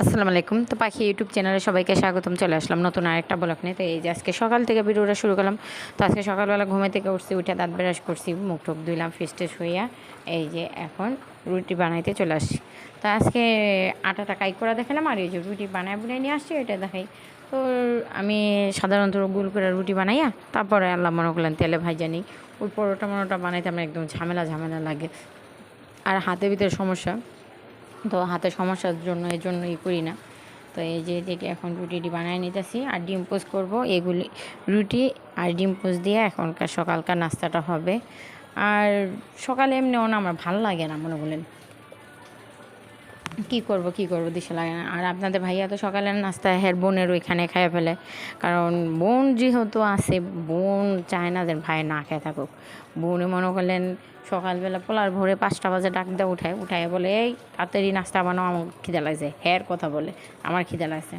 আসসালামু আলাইকুম। তো পাখি ইউটিউব চ্যানেলে সবাইকে স্বাগতম। চলে আসলাম নতুন আরেকটা ব্লগ নিয়ে। তো এই যে আজকে সকাল থেকে ভিডিওটা শুরু করলাম। তো আজকে সকালবেলা ঘুমে থেকে উঠছি, উঠে দাঁত ব্রাশ করছি, মুখ টুক ধুইলাম ফেস টেস হইয়া এই যে এখন রুটি বানাইতে চলে আসছি। তো আজকে আটাটা কাই করা দেখালাম আর এই যে রুটি বানায় বুনাই নিয়ে আসছি এটা দেখাই। তো আমি সাধারণত গোল করে রুটি বানাইয়া, তারপরে আল্লাহ মনে করলেন তেলে ভাইজা নিই। ওই পরোটা মরোটা বানাইতে আমার একদম ঝামেলা ঝামেলা লাগে। আর হাতের ভিতরে সমস্যা। তো হাতে সমস্যার জন্য, এই জন্য ই করি না। তো এই যে এদিকে এখন রুটিটি বানিয়ে নিতেছি, আর ডিম পোস্ট করব। এগুলি, রুটি আর ডিম পোস্ট দিয়ে এখনকার সকালকার নাস্তাটা হবে। আর সকালে এমনিও না আমার ভালো লাগে না, মনে বলেন। কি করব কি করব দিশা লাগে না। আর আপনাদের ভাইয়া তো সকালের নাস্তা হের বোনের ওইখানে খাইয়ে ফেলে। কারণ বোন যেহেতু আছে, বোন চায় না যে ভাই না খেয়ে থাকুক। বোনে মনে করলেন সকালবেলা পোলার ভোরে পাঁচটা বাজে ডাক দিয়ে উঠায় উঠায় বলে, এই, তাড়াতাড়ি নাস্তা বানাও, আমার খিদে লাগছে। হ্যার কথা বলে, আমার খিদে লাগছে।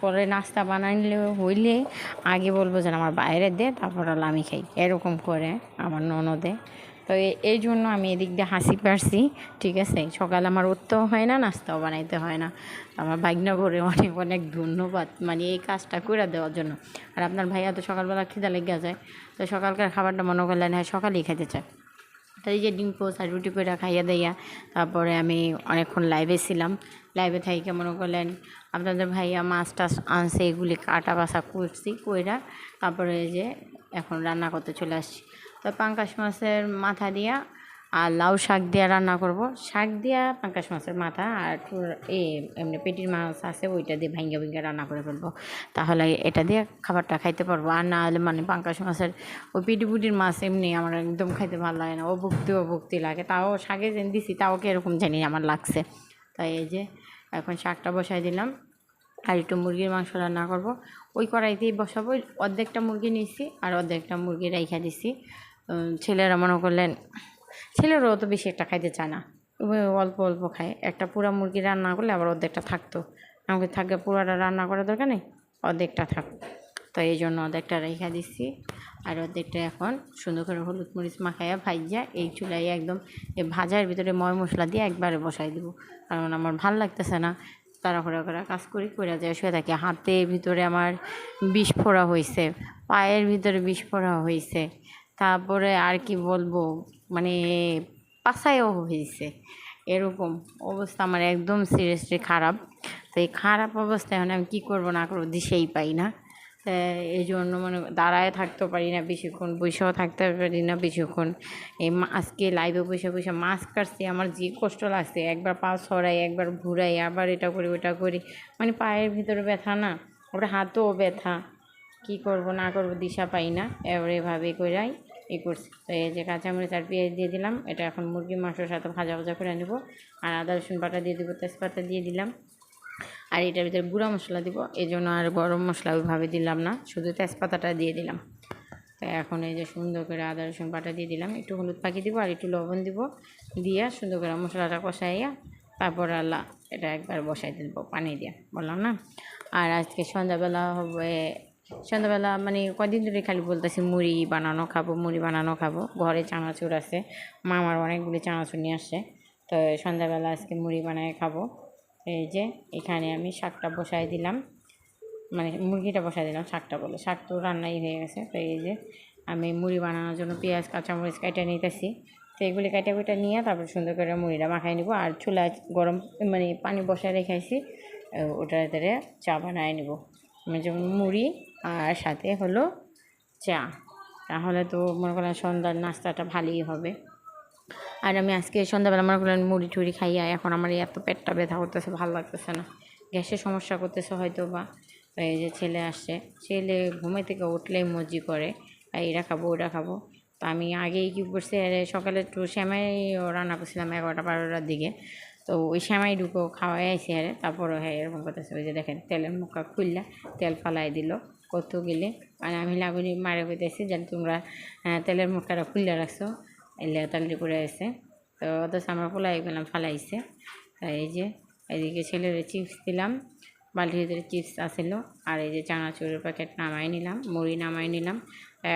পরে নাস্তা বানাইলে হইলে আগে বলব যে আমার বাইরে দে, তারপর আমি খাই। এরকম করে আমার ননদে। তো এই জন্য আমি এদিক দিয়ে হাসি পারছি ঠিক আছে? সকালে আমার উঠতেও হয় না, নাস্তাও বানাইতে হয় না। আমার ভাগ্না করে অনেক অনেক ধন্যবাদ মানে এই কাজটা করে দেওয়ার জন্য। আর আপনার ভাইয়া তো সকালবেলা খিদা লেগে যায়, তো সকালকার খাবারটা মনে করলেন হ্যাঁ সকালেই খেতে চায়। তো এই যে ডিম পোস্ট আর রুটি করে খাইয়া দেইয়া, তারপরে আমি অনেকক্ষণ লাইভে ছিলাম। লাইভে থাইকে মনে করলেন, আপনাদের ভাইয়া মাছ টাছ আনছে, এগুলি কাটা বাসা করছি, কইরা তারপরে যে এখন রান্না করতে চলে আসছি। তো পাঙ্কাশ মাছের মাথা দিয়া আর লাউ শাক দিয়া রান্না করব। শাক দিয়া পাঙ্কাশ মাছের মাথা আর এ এমনি পেটির মাছ আছে, ওইটা দিয়ে ভাঙ্গা ভাঙ্গা রান্না করে ফেলব। তাহলে এটা দিয়ে খাবারটা খাইতে পারব। আর না হলে মানে পাঙ্কাশ মাছের ওই পিটি পুটির মাছ এমনি আমার একদম খাইতে ভালো লাগে না। ও ভক্তি ও ভক্তি লাগে। তাও শাকে যেন দিছি, তাও কীরকম জানি আমার লাগছে। তাই এই যে এখন শাকটা বসাই দিলাম। আর একটু মুরগির মাংস রান্না করব। ওই কড়াইতেই বসাবো। অর্ধেকটা মুরগি নিয়েছি আর অর্ধেকটা মুরগি রাইখা দিছি। ছেলেরা মনে করলেন, ছেলেরাও তো বেশি একটা খাইতে চায় না। অল্প অল্প খায়। একটা পুরা মুরগি রান্না করলে আবার অর্ধেকটা থাকতো। আমাকে থাকে পুরাটা রান্না করার দরকার নেই, অর্ধেকটা থাক। তো এই জন্য অর্ধেকটা রেখা দিচ্ছি। আর অর্ধেকটা এখন সুন্দর করে হলুদ মরিচ মাখাইয়া ভাইজা এই চুলাই একদম ভাজার ভিতরে ময় মশলা দিয়ে একবারে বসাই দিব। কারণ আমার ভালো লাগতেছে না। তাড়াহুড়া করে কাজ করি করে যায় শুয়ে থাকি। হাতের ভিতরে আমার বিষ ফোড়া হয়েছে পায়ের ভিতরে বিষ ফোড়া হয়েছে তারপরে আর কি বলব? মানে পাশায়ও হয়েছে। এরকম অবস্থা আমার একদম সিরিয়াসলি খারাপ। তো এই খারাপ অবস্থায় এখন আমি কী করব না করব দিশেই পাই না। এই জন্য মানে দাঁড়ায় থাকতেও পারি না বেশিক্ষণ, বসেও থাকতে পারি না বেশিক্ষণ। এই আজকে লাইভে বসে বসে মাস্ক কাটছি, আমার যে কষ্ট লাগছে, একবার পা সরাই একবার ঘুরাই, আবার এটা করি, ওটা করি। মানে পায়ের ভিতরে ব্যথা না ওটা হাতও ব্যথা। কি করব, না করব দিশা পাই না। এবার এভাবে করাই ই করছি। তো এই যে কাঁচামরিচ আর পেঁয়াজ দিয়ে দিলাম, এটা এখন মুরগির মাংসের সাথে ভাজা ভাজা করে নেব। আর আদা, রসুন বাটা দিয়ে দেবো, তেজপাতা দিয়ে দিলাম। আর এটার ভিতরে গুঁড়া মশলা দিব এই জন্য আর গরম মশলা ওইভাবে দিলাম না, শুধু তেজপাতাটা দিয়ে দিলাম। তো এখন এই যে সুন্দর করে আদা, রসুন বাটা দিয়ে দিলাম, একটু হলুদ পাখি দিব আর একটু লবণ দিব দিয়ে সুন্দর করে মশলাটা কষাইয়া তারপর আল্লাহ এটা একবার বসাই দেবো পানি দিয়ে, বললাম না। আর আজকে সন্ধ্যাবেলা হবে সন্ধ্যাবেলা মানে কদিন ধরে খালি বলতেছি, মুড়ি বানানো খাব, মুড়ি বানানো খাব। ঘরে চানাচুর আছে। মামার অনেকগুলি চানাচুর নিয়ে আসছে। তো সন্ধ্যাবেলা আজকে মুড়ি বানায় খাব। এই যে, এখানে আমি শাকটা বসাই দিলাম। মানে মুরগিটা বসাই দিলাম শাকটা বলে। শাক তো রান্নাই হয়ে গেছে। তো এই যে, আমি মুড়ি বানানোর জন্য পেঁয়াজ, কাঁচামরিচ কেটে নিতেছি। তো এগুলি কেটে কুটে নিয়ে তারপর সুন্দর করে মুড়িটা মাখাই নিব। আর চুলা গরম মানে পানি বসায় রেখেছি ওটার ভিতরে চা বানায় নিব। মানে যেমন মুড়ি আর সাথে হলো চা। তাহলে তো মনে করেন সন্ধ্যার নাস্তাটা ভালোই হবে। আর আমি আজকে সন্ধ্যাবেলা মনে করলেন মুড়ি টুড়ি খাইয়া এখন আমার এত পেটটা ব্যথা করতেছে, ভালো লাগতেছে না। গ্যাসের সমস্যা করতেছে হয়তো বা এই যে ছেলে আসছে, ছেলে ঘুমে থেকে উঠলেই মজি করে এইটা খাব ওটা খাব। তো আমি আগেই কী করছি, আরে সকালে একটু শ্যামাই রান্না করছিলাম এগারোটা বারোটার দিকে। তো ওই শ্যামাই ঢুকো খাওয়াই আইসি আরে তারপরও হ্যাঁ এরকম করতেছে। ওই যে দেখেন তেলের মুখা খুললা তেল ফালাই দিল। কত গেলে? মানে আমি লাগুনি মারে কইতেছি যেন তোমরা তেলের মুখটা খুললে রাখছো। এলে তালি করে আছে। তো অথচ আমরা পোলাই গেলাম ফালাইছে। তা এই যে, এদিকে ছেলের চিপস দিলাম, বালতির ভিতরে চিপস আসিল। আর এই যে চানাচুরের প্যাকেট নামাই নিলাম, মুড়ি নামাই নিলাম।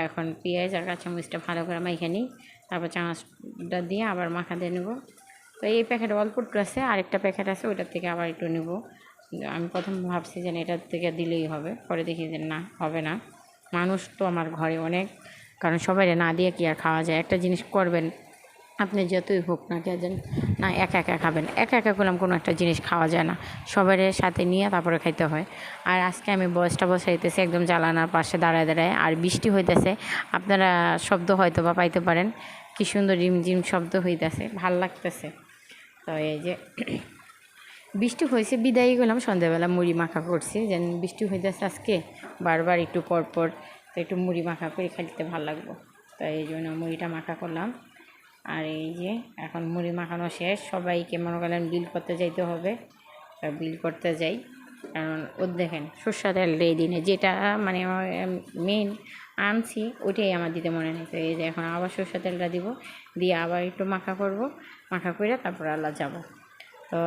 এখন পেঁয়াজ আর কাঁচামরিচটা ভালো করে মাইখে নিই। তারপর চানাচুরটা দিয়ে আবার মাখা দিয়ে নেব। তো এই প্যাকেট অল্প আছে, আরেকটা প্যাকেট আছে, ওইটার থেকে আবার একটু নেব। আমি প্রথম ভাবছি যে এটার থেকে দিলেই হবে। পরে দেখি যে না, হবে না। মানুষ তো আমার ঘরে অনেক। কারণ সবাই না দিয়ে কি আর খাওয়া যায়? একটা জিনিস করবেন, আপনি যতই হোক না কে যেন না একা একা খাবেন। একা একা করলাম কোনো একটা জিনিস খাওয়া যায় না। সবার সাথে নিয়ে তারপরে খাইতে হয়। আর আজকে আমি বয়সটা বসাইতেছি একদম জ্বালানার পাশে দাঁড়ায় দাঁড়ায়। আর বৃষ্টি হইতেছে। আপনারা শব্দ হয়তো বা পাইতে পারেন। কি সুন্দর রিমঝিম শব্দ হইতেছে। ভালো লাগতেছে। তো এই যে বৃষ্টি হয়েছে, বিদায় গেলাম সন্ধ্যাবেলা, মুড়ি মাখা করছি। যেন বৃষ্টি হইতেছে আজকে, বারবার একটু পর পর তো একটু মুড়ি মাখা করে খাইতে ভালো লাগবো। তো এই জন্য মুড়িটা মাখা করলাম। আর এই যে, এখন মুড়ি মাখানো শেষ, সবাইকে মনে করেন বিল করতে যাইতে হবে। বিল করতে যাই। কারণ ও দেখেন সর্ষা তেল এই দিনে যেটা মানে মেন আনছি, ওইটাই আমার দিতে মনে নেই। তো এই যে এখন আবার সর্ষা তেলটা দিব, দিয়ে আবার একটু মাখা করব। মাখা করে তারপর আল্লাহ যাব। তো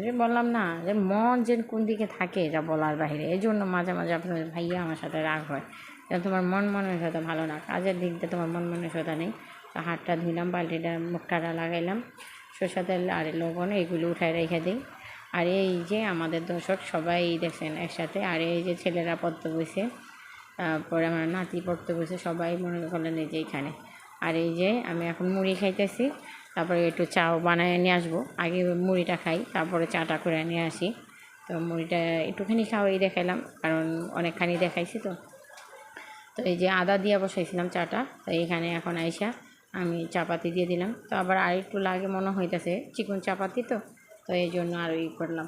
যে বললাম না, যে মন যে কোন দিকে থাকে এটা বলার বাইরে এই জন্য মাঝে মাঝে আপনার ভাইয়া আমার সাথে রাগ হয়। যে তোমার মন মানসিকতা ভালো না, কাজের দিক দিয়ে তোমার মন মানসিকতা নেই। তো হাতটা ধুইলাম, বালতিটা মুখটাটা লাগাইলাম, সরষা তেল আর লবণ এগুলো উঠায় রেখে দিই। আর এই যে আমাদের দর্শক সবাই দেখছেন একসাথে, আর এই যে ছেলেরা পড়তে বসে, তারপরে আমার নাতি পড়তে বসে সবাই মনে করলেন এই যে এখানে। আর এই যে আমি এখন মুড়ি খাইতেছি তারপরে একটু চাও বানিয়ে নিয়ে আসব। আগে মুড়িটা খাই, তারপরে চাটা করে নিয়ে আসি। তো মুড়িটা একটুখানি খাওয়াই দেখাইলাম, কারণ অনেকখানি দেখাইছি তো। তো এই যে আদা দিয়ে বসাইছিলাম চাটা, তো এখানে এখন আইসা আমি চাপাতি দিয়ে দিলাম। তো আবার আর একটু লাগে মনে হইতেছে, চিকন চাপাতি তো তো এই জন্য আরও ই করলাম।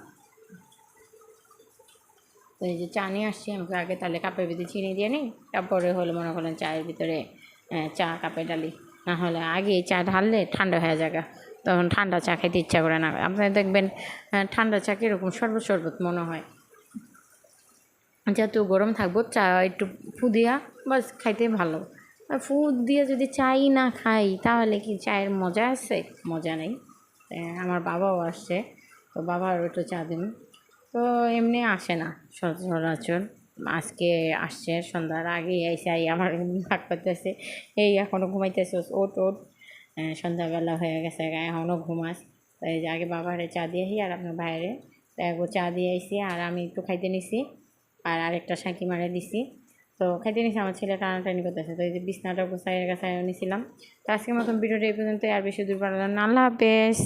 তো এই যে চা নিয়ে আসছি আমাকে আগে তাহলে কাপের ভিতরে চিনি দিয়ে নিই, তারপরে হলো মনে করলেন চায়ের ভিতরে চা কাপে ডালি। না হলে আগে চা ঢাললে ঠান্ডা হয়ে যাবে। তখন ঠান্ডা চা খেতে ইচ্ছা করে না। আপনারা দেখবেন ঠান্ডা চা কীরকম শরবত শরবত মনে হয়। যত গরম থাকব, চা একটু ফু দিয়া বাস খাইতে ভালো। আর ফু দিয়ে যদি চাই না খাই, তাহলে কি চায়ের মজা আছে? মজা নেই। আমার বাবাও আসছে। তো বাবার একটু চা দিন। তো এমনি আসে না সচরাচর। আজকে আসছে, সন্ধ্যার আগেই এসে আই আমার ভাগ করতেছে। এই এখনও ঘুমাইতেছে ওট ওট সন্ধ্যাবেলা হয়ে গেছে এখনও ঘুমাস। তো এই যে আগে বাবারে চা দিয়ে আসি আর আপনার বাইরে তো একবার চা দিয়ে আইসি আর আমি একটু খাইতে নিছি আর আরেকটা সাঁকি মারে দিছি। তো খাইতে নিছি, আমার ছেলে টানাটানি করতেছে। তো এই যে বিছনাটা গোছাই গাছাই নিছিলাম। তো আজকের মতন ভিডিওটা এই পর্যন্ত আর বেশি দূর না। আল্লাহ হাফেজ।